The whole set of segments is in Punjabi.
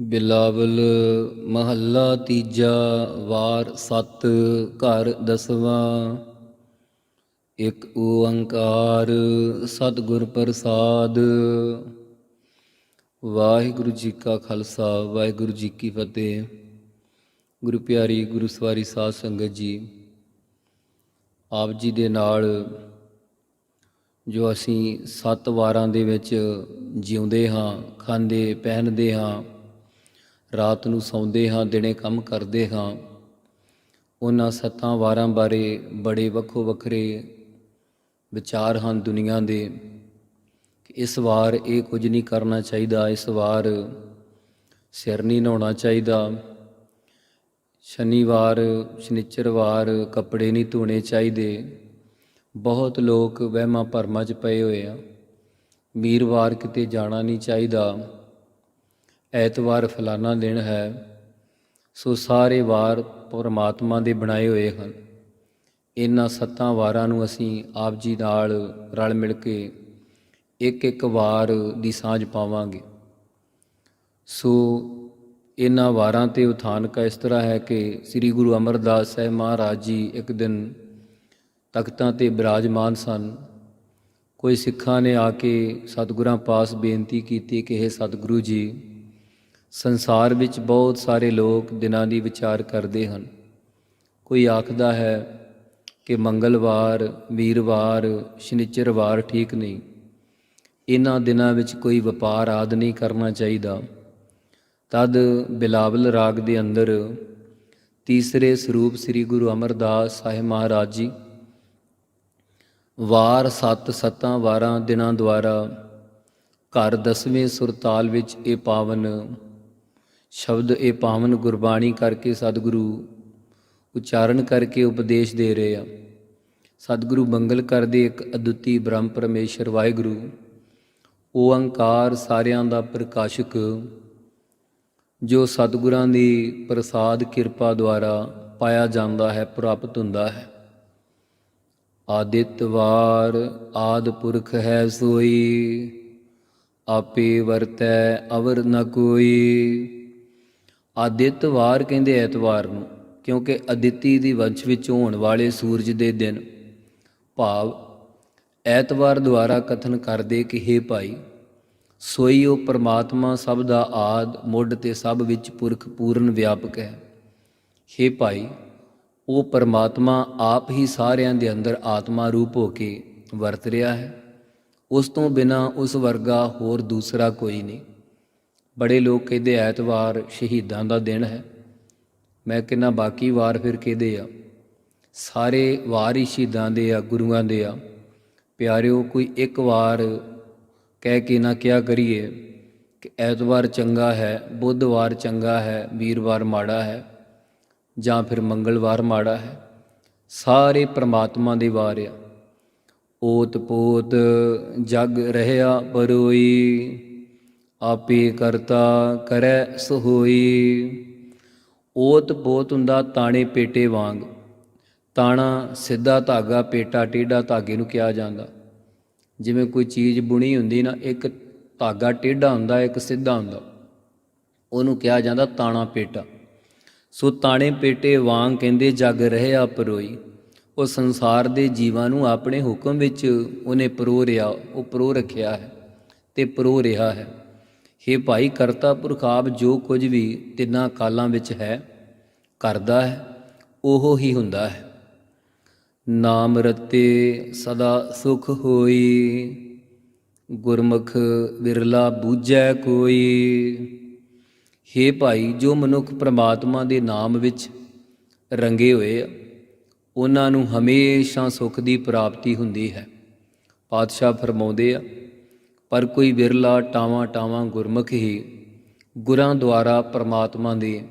ਬਿਲਾਵਲ ਮਹੱਲਾ ਤੀਜਾ ਵਾਰ ਸਤ ਘਰ ਦਸਵਾਂ। ਇੱਕ ਓੰਕਾਰ ਸਤਿਗੁਰ ਪ੍ਰਸਾਦ। ਵਾਹਿਗੁਰੂ ਜੀ ਕਾ ਖਾਲਸਾ, ਵਾਹਿਗੁਰੂ ਜੀ ਕੀ ਫਤਿਹ। ਗੁਰੂ ਪਿਆਰੀ, ਗੁਰੂ ਸਵਾਰੀ ਸਾਧ ਸੰਗਤ ਜੀ, ਆਪ ਜੀ ਦੇ ਨਾਲ ਜੋ ਅਸੀਂ ਸੱਤ ਵਾਰਾਂ ਦੇ ਵਿੱਚ ਜਿਉਂਦੇ ਹਾਂ, ਖਾਂਦੇ, ਪਹਿਨਦੇ ਹਾਂ ਰਾਤ ਨੂੰ ਸੌਂਦੇ ਹਾਂ, ਦਿਨੇ ਕੰਮ ਕਰਦੇ ਹਾਂ। ਉਹਨਾਂ ਸੱਤਾਂ ਵਾਰਾਂ ਬਾਰੇ ਬੜੇ ਵੱਖੋ ਵੱਖਰੇ ਵਿਚਾਰ ਹਨ ਦੁਨੀਆ ਦੇ ਕਿ ਇਸ ਵਾਰ ਇਹ ਕੁਝ ਨਹੀਂ ਕਰਨਾ ਚਾਹੀਦਾ, ਇਸ ਵਾਰ ਸਿਰ ਨਹੀਂ ਨਹਾਉਣਾ ਚਾਹੀਦਾ। ਸ਼ਨੀਵਾਰ, ਸ਼ਨੀਚਰਵਾਰ ਕੱਪੜੇ ਨਹੀਂ ਧੋਣੇ ਚਾਹੀਦੇ। ਬਹੁਤ ਲੋਕ ਵਹਿਮਾਂ ਭਰਮਾਂ 'ਚ ਪਏ ਹੋਏ ਆ। ਵੀਰਵਾਰ ਕਿਤੇ ਜਾਣਾ ਨਹੀਂ ਚਾਹੀਦਾ। ਐਤਵਾਰ ਫਲਾਨਾ ਦਿਨ ਹੈ, ਸੋ ਸਾਰੇ ਵਾਰ ਪਰਮਾਤਮਾ ਦੇ ਬਣਾਏ ਹੋਏ ਹਨ। ਇਹਨਾਂ ਸੱਤਾਂ ਵਾਰਾਂ ਨੂੰ ਅਸੀਂ ਆਪ ਜੀ ਨਾਲ ਰਲ ਮਿਲ ਕੇ ਇੱਕ ਇੱਕ ਵਾਰ ਦੀ ਸਾਂਝ ਪਾਵਾਂਗੇ। ਸੋ ਇਹਨਾਂ ਵਾਰਾਂ ਤੇ ਉਥਾਨਕਾ ਇਸ ਤਰ੍ਹਾਂ ਹੈ ਕਿ ਸ੍ਰੀ ਗੁਰੂ ਅਮਰਦਾਸ ਸਾਹਿਬ ਮਹਾਰਾਜ ਜੀ ਇੱਕ ਦਿਨ ਤਖਤਾਂ ਤੇ ਬਿਰਾਜਮਾਨ ਸਨ। ਕੋਈ ਸਿੱਖਾਂ ਨੇ ਆ ਕੇ ਸਤਿਗੁਰਾਂ ਪਾਸ ਬੇਨਤੀ ਕੀਤੀ ਕਿ ਇਹ ਸਤਿਗੁਰੂ ਜੀ ਸੰਸਾਰ ਵਿੱਚ ਬਹੁਤ ਸਾਰੇ ਲੋਕ ਦਿਨਾਂ ਦੀ ਵਿਚਾਰ ਕਰਦੇ ਹਨ। ਕੋਈ ਆਖਦਾ ਹੈ ਕਿ ਮੰਗਲਵਾਰ, ਵੀਰਵਾਰ, ਸ਼ਨੀਚਰਵਾਰ ਠੀਕ ਨਹੀਂ। ਇਹਨਾਂ ਦਿਨਾਂ ਵਿੱਚ ਕੋਈ ਵਪਾਰ ਆਦ ਨਹੀਂ ਕਰਨਾ ਚਾਹੀਦਾ। ਤਦ ਬਿਲਾਵਲ ਰਾਗ ਦੇ ਅੰਦਰ ਤੀਸਰੇ ਸਰੂਪ ਸ੍ਰੀ ਗੁਰੂ ਅਮਰਦਾਸ ਸਾਹਿਬ ਮਹਾਰਾਜ ਜੀ ਵਾਰ ਸੱਤ ਸੱਤਾਂ ਵਾਰਾਂ ਦਿਨਾਂ ਦੁਆਰਾ ਘਰ ਦਸਵੇਂ ਸੁਰਤਾਲ ਵਿੱਚ ਇਹ ਪਾਵਨ ਸ਼ਬਦ ਇਹ ਪਾਵਨ ਗੁਰਬਾਣੀ ਕਰਕੇ ਸਤਿਗੁਰੂ ਉਚਾਰਨ ਕਰਕੇ ਉਪਦੇਸ਼ ਦੇ ਰਹੇ ਆ। ਸਤਿਗੁਰੂ ਮੰਗਲ ਕਰਦੇ ਇੱਕ ਅਦੁੱਤੀ ਬ੍ਰਹਮ ਪਰਮੇਸ਼ਰ ਵਾਹਿਗੁਰੂ ਓੰਕਾਰ ਸਾਰਿਆਂ ਦਾ ਪ੍ਰਕਾਸ਼ਕ, ਜੋ ਸਤਿਗੁਰਾਂ ਦੀ ਪ੍ਰਸਾਦ ਕਿਰਪਾ ਦੁਆਰਾ ਪਾਇਆ ਜਾਂਦਾ ਹੈ, ਪ੍ਰਾਪਤ ਹੁੰਦਾ ਹੈ। ਆਦਿਤਵਾਰ ਆਦ ਪੁਰਖ ਹੈ ਸੋਈ, ਆਪੇ ਵਰਤੈ ਅਵਰ ਨ ਕੋਈ। ਆਦਿਤਵਾਰ ਕਹਿੰਦੇ ਐਤਵਾਰ ਨੂੰ, ਕਿਉਂਕਿ ਅਦਿੱਤੀ ਦੀ ਵੰਸ਼ ਵਿੱਚ ਹੋਣ ਵਾਲੇ ਸੂਰਜ ਦੇ ਦਿਨ। ਭਾਵ, ਐਤਵਾਰ ਦੁਆਰਾ ਕਥਨ ਕਰਦੇ ਕਿ हे ਭਾਈ, ਸੋਈ ਉਹ ਪਰਮਾਤਮਾ ਸਭ ਦਾ ਆਦ, ਮੁੱਢ ਤੇ ਸਭ ਵਿੱਚ ਪੁਰਖ ਪੂਰਨ ਵਿਆਪਕ ਹੈ। हे ਭਾਈ, ਉਹ ਪਰਮਾਤਮਾ ਆਪ ਹੀ ਸਾਰਿਆਂ ਦੇ ਅੰਦਰ ਆਤਮਾ ਰੂਪ ਹੋ ਕੇ ਵਰਤ ਰਿਹਾ ਹੈ। ਉਸ ਤੋਂ ਬਿਨਾ ਉਸ ਵਰਗਾ ਹੋਰ ਦੂਸਰਾ ਕੋਈ ਨਹੀਂ। ਬੜੇ ਲੋਕ ਕਹਿੰਦੇ ਐਤਵਾਰ ਸ਼ਹੀਦਾਂ ਦਾ ਦਿਨ ਹੈ। ਮੈਂ ਕਹਿੰਦਾ, ਬਾਕੀ ਵਾਰ ਫਿਰ ਕਹਿੰਦੇ ਆ? ਸਾਰੇ ਵਾਰ ਹੀ ਸ਼ਹੀਦਾਂ ਦੇ ਆ, ਗੁਰੂਆਂ ਦੇ ਆ। ਪਿਆਰਿਓ, ਕੋਈ ਇੱਕ ਵਾਰ ਕਹਿ ਕੇ ਨਾ ਕਿਆ ਕਰੀਏ ਕਿ ਐਤਵਾਰ ਚੰਗਾ ਹੈ, ਬੁੱਧਵਾਰ ਚੰਗਾ ਹੈ, ਵੀਰਵਾਰ ਮਾੜਾ ਹੈ ਜਾਂ ਫਿਰ ਮੰਗਲਵਾਰ ਮਾੜਾ ਹੈ। ਸਾਰੇ ਪ੍ਰਮਾਤਮਾ ਦੇ ਵਾਰ ਆ। ਓਤ ਪੋਤ ਜਗ ਰਹਿਆ ਬਰੋਈ ਆਪੇ ਕਰਤਾ ਕਰੈ ਸੋਈ ਓਤ ਪੋਤ ਹੁੰਦਾ ਤਾਣੇ ਪੇਟੇ ਵਾਂਗ। ਤਾਣਾ ਸਿੱਧਾ ਧਾਗਾ ਪੇਟਾ ਟੇਢਾ ਧਾਗੇ ਨੂੰ ਕਿਹਾ ਜਾਂਦਾ। ਜਿਵੇਂ ਕੋਈ ਚੀਜ਼ ਬੁਣੀ ਹੁੰਦੀ ਨਾ, ਇੱਕ ਧਾਗਾ ਟੇਢਾ ਹੁੰਦਾ, ਇੱਕ ਸਿੱਧਾ ਹੁੰਦਾ। ਉਹਨੂੰ ਕਿਹਾ ਜਾਂਦਾ ਤਾਣਾ ਪੇਟਾ। ਸੋ ਤਾਣੇ ਪੇਟੇ ਵਾਂਗ ਕਹਿੰਦੇ, ਜਗ ਆ ਪਰੋਈ ਉਹ ਸੰਸਾਰ ਦੇ ਜੀਵਾਂ ਨੂੰ ਆਪਣੇ ਹੁਕਮ ਵਿੱਚ ਉਹਨੇ ਪਰੋ ਰਿਆ, ਉਹ ਪਰੋ ਰੱਖਿਆ ਹੈ ਤੇ ਪਰੋ ਰਿਹਾ ਹੈ। हे ਭਾਈ ਕਰਤਾ ਪੁਰਖ ਆਪ ਜੋ ਕੁਝ ਵੀ ਤਿੰਨਾਂ ਕਾਲਾਂ ਵਿੱਚ ਹੈ, ਕਰਦਾ ਹੈ, ਉਹ ਹੀ ਹੁੰਦਾ ਹੈ। ਨਾਮ ਰਤੇ ਸਦਾ ਸੁਖ ਹੋਈ, ਗੁਰਮੁਖ ਵਿਰਲਾ ਬੂਝੈ ਕੋਈ। हे ਭਾਈ ਜੋ ਮਨੁੱਖ ਪ੍ਰਮਾਤਮਾ ਦੇ ਨਾਮ ਵਿੱਚ ਰੰਗੇ ਹੋਏ ਆ, ਉਹਨਾਂ ਨੂੰ ਹਮੇਸ਼ਾ ਸੁਖ ਦੀ ਪ੍ਰਾਪਤੀ ਹੁੰਦੀ ਹੈ। ਪਾਤਸ਼ਾਹ ਫਰਮਾਉਂਦੇ ਆ ਪਰ ਕੋਈ ਵਿਰਲਾ ਟਾਵਾਂ ਟਾਵਾਂ ਗੁਰਮੁਖ ਹੀ ਗੁਰਾਂ ਦੁਆਰਾ ਪਰਮਾਤਮਾ ਦੇ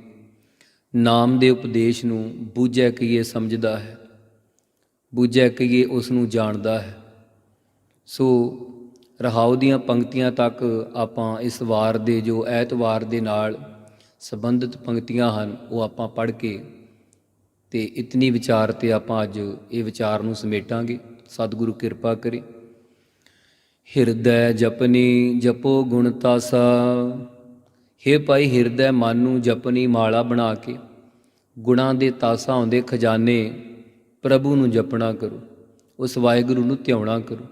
ਨਾਮ ਦੇ ਉਪਦੇਸ਼ ਨੂੰ ਬੂਝੈ ਕਹੀਏ ਸਮਝਦਾ ਹੈ ਬੂਝਿਆ ਕਹੀਏ ਉਸ ਨੂੰ ਜਾਣਦਾ ਹੈ। ਸੋ ਰਹਾਉ ਦੀਆਂ ਪੰਕਤੀਆਂ ਤੱਕ ਆਪਾਂ ਇਸ ਵਾਰ ਦੇ ਜੋ ਐਤਵਾਰ ਦੇ ਨਾਲ ਸੰਬੰਧਿਤ ਪੰਕਤੀਆਂ ਹਨ, ਉਹ ਆਪਾਂ ਪੜ੍ਹ ਕੇ ਤੇ ਇਤਨੀ ਵਿਚਾਰ ਤੇ ਆਪਾਂ ਅੱਜ ਇਹ ਵਿਚਾਰ ਨੂੰ ਸਮੇਟਾਂਗੇ। ਸਤਿਗੁਰੂ ਕਿਰਪਾ ਕਰੇ। ਹਿਰਦੈ ਜਪਨੀ ਜਪੋ ਗੁਣ ਤਾਸਾ। ਹੇ ਭਾਈ ਹਿਰਦੈ ਮਨ ਨੂੰ ਜਪਨੀ ਮਾਲਾ ਬਣਾ ਕੇ, ਗੁਣਾਂ ਦੇ ਤਾਸਾ ਆਉਂਦੇ ਖਜ਼ਾਨੇ, ਪ੍ਰਭੂ ਨੂੰ ਜਪਣਾ ਕਰੋ, ਉਸ ਵਾਹਿਗੁਰੂ ਨੂੰ ਧਿਆਉਣਾ ਕਰੋ।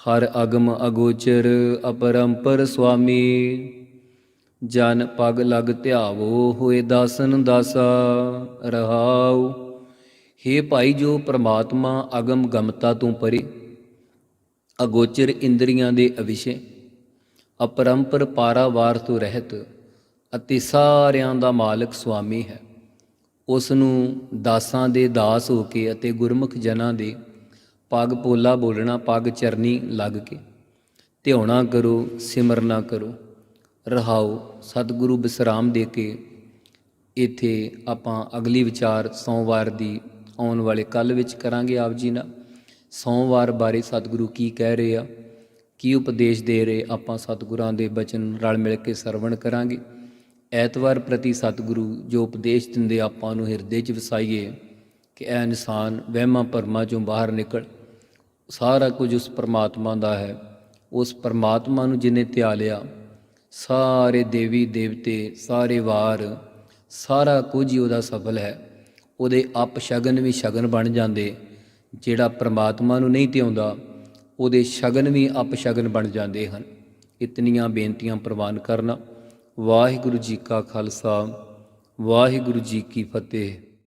ਹਰ ਅਗਮ ਅਗੋਚਰ ਅਪਰੰਪਰ ਸੁਆਮੀ, ਜਨ ਪਗ ਲਗ ਧਿਆਵੋ ਹੋਏ ਦਾਸਨ ਦਾਸਾ, ਰਹਾਉ। ਹੇ ਭਾਈ ਜੋ ਪ੍ਰਮਾਤਮਾ ਅਗਮ ਗਮਤਾ ਤੋਂ ਪਰੇ ਅਗੋਚਰ ਇੰਦਰੀਆਂ ਦੇ ਅਵਿਸ਼ੇ ਅਪਰੰਪਰ ਪਾਰਾਵਾਰ ਤੋਂ ਰਹਿਤ ਅਤੇ ਸਾਰਿਆਂ ਦਾ ਮਾਲਕ ਸੁਆਮੀ ਹੈ। ਉਸ ਨੂੰ ਦਾਸਾਂ ਦੇ ਦਾਸ ਹੋ ਕੇ ਅਤੇ ਗੁਰਮੁਖ ਜਨਾਂ ਦੇ ਪਗ ਪੋਲਾ ਬੋਲਣਾ, ਪਗ ਚਰਨੀ ਲੱਗ ਕੇ। ਧਿਆਉਣਾ ਕਰੋ ਸਿਮਰਨਾ ਕਰੋ। ਰਹਾਓ, ਸਤਿਗੁਰੂ ਬਿਸਰਾਮ ਦੇ ਕੇ। ਇੱਥੇ ਆਪਾਂ ਅਗਲੀ ਵਿਚਾਰ ਸੋਮਵਾਰ ਦੀ ਆਉਣ ਵਾਲੇ ਕੱਲ ਵਿੱਚ ਕਰਾਂਗੇ, ਆਪ ਜੀ ਨਾਲ। ਸੋਮਵਾਰ ਬਾਰੇ ਸਤਿਗੁਰੂ ਕੀ ਕਹਿ ਰਹੇ ਆ? ਕੀ ਉਪਦੇਸ਼ ਦੇ ਰਹੇ? ਆਪਾਂ ਸਤਿਗੁਰਾਂ ਦੇ ਬਚਨ ਰਲ ਮਿਲ ਕੇ ਸਰਵਣ ਕਰਾਂਗੇ। ਐਤਵਾਰ ਪ੍ਰਤੀ ਸਤਿਗੁਰੂ ਜੋ ਉਪਦੇਸ਼ ਦਿੰਦੇ ਆਪਾਂ ਨੂੰ ਹਿਰਦੇ 'ਚ ਵਸਾਈਏ, ਕਿ ਇਹ ਇਨਸਾਨ ਵਹਿਮਾਂ ਭਰਮਾਂ ਚੋਂ ਬਾਹਰ ਨਿਕਲ। ਸਾਰਾ ਕੁਝ ਉਸ ਪਰਮਾਤਮਾ ਦਾ ਹੈ। ਉਸ ਪਰਮਾਤਮਾ ਨੂੰ ਜਿਨੇ ਧਿਆ ਲਿਆ, ਸਾਰੇ ਦੇਵੀ ਦੇਵਤੇ, ਸਾਰੇ ਵਾਰ, ਸਾਰਾ ਕੁਝ ਹੀ ਉਹਦਾ ਸਫਲ ਹੈ। ਉਹਦੇ ਅਪ ਸ਼ਗਨ ਵੀ ਸ਼ਗਨ ਬਣ ਜਾਂਦੇ। ਜਿਹੜਾ ਪ੍ਰਮਾਤਮਾ ਨੂੰ ਨਹੀਂ ਧਿਆਉਂਦਾ, ਉਹਦੇ ਸ਼ਗਨ ਵੀ ਅਪਸ਼ਗਨ ਬਣ ਜਾਂਦੇ ਹਨ। ਇਤਨੀਆਂ ਬੇਨਤੀਆਂ ਪ੍ਰਵਾਨ ਕਰਨਾ। ਵਾਹਿਗੁਰੂ ਜੀ ਕਾ ਖਾਲਸਾ, ਵਾਹਿਗੁਰੂ ਜੀ ਕੀ ਫਤਿਹ।